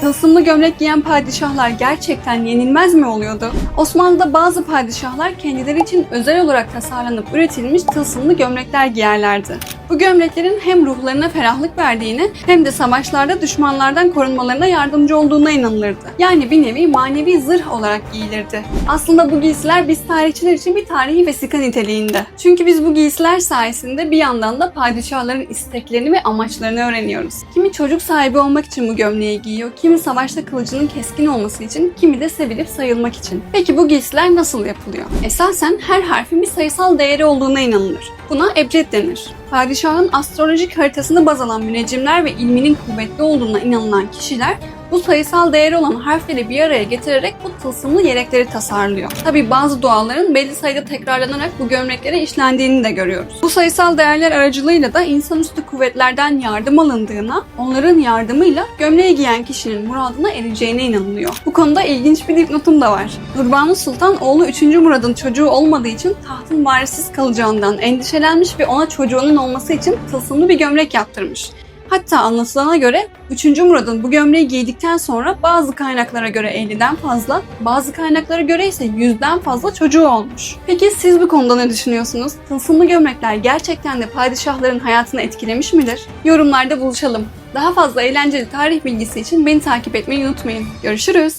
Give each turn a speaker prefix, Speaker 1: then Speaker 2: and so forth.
Speaker 1: Tılsımlı gömlek giyen padişahlar gerçekten yenilmez mi oluyordu? Osmanlı'da bazı padişahlar kendileri için özel olarak tasarlanıp üretilmiş tılsımlı gömlekler giyerlerdi. Bu gömleklerin hem ruhlarına ferahlık verdiğini hem de savaşlarda düşmanlardan korunmalarına yardımcı olduğuna inanılırdı. Yani bir nevi manevi zırh olarak giyilirdi. Aslında bu giysiler biz tarihçiler için bir tarihi vesika niteliğinde. Çünkü biz bu giysiler sayesinde bir yandan da padişahların isteklerini ve amaçlarını öğreniyoruz. Kimi çocuk sahibi olmak için bu gömleği giyiyor, kimi savaşta kılıcının keskin olması için, kimi de sevilip sayılmak için. Peki bu giysiler nasıl yapılıyor? Esasen her harfin bir sayısal değeri olduğuna inanılır. Buna ebced denir. Padişahın astrolojik haritasını baz alan müneccimler ve ilminin kuvvetli olduğuna inanılan kişiler bu sayısal değeri olan harfleri bir araya getirerek bu tılsımlı yelekleri tasarlıyor. Tabi bazı duaların belli sayıda tekrarlanarak bu gömleklere işlendiğini de görüyoruz. Bu sayısal değerler aracılığıyla da insanüstü kuvvetlerden yardım alındığına, onların yardımıyla gömleği giyen kişinin muradına ereceğine inanılıyor. Bu konuda ilginç bir dipnotum da var. Nurbanu Sultan oğlu 3. Murad'ın çocuğu olmadığı için tahtın varisiz kalacağından endişelenmiş ve ona çocuğunun olması için tılsımlı bir gömlek yaptırmış. Hatta anlatılana göre 3. Murad'ın bu gömleği giydikten sonra bazı kaynaklara göre 50'den fazla, bazı kaynaklara göre ise 100'den fazla çocuğu olmuş. Peki siz bu konuda ne düşünüyorsunuz? Tılsımlı gömlekler gerçekten de padişahların hayatını etkilemiş midir? Yorumlarda buluşalım. Daha fazla eğlenceli tarih bilgisi için beni takip etmeyi unutmayın. Görüşürüz.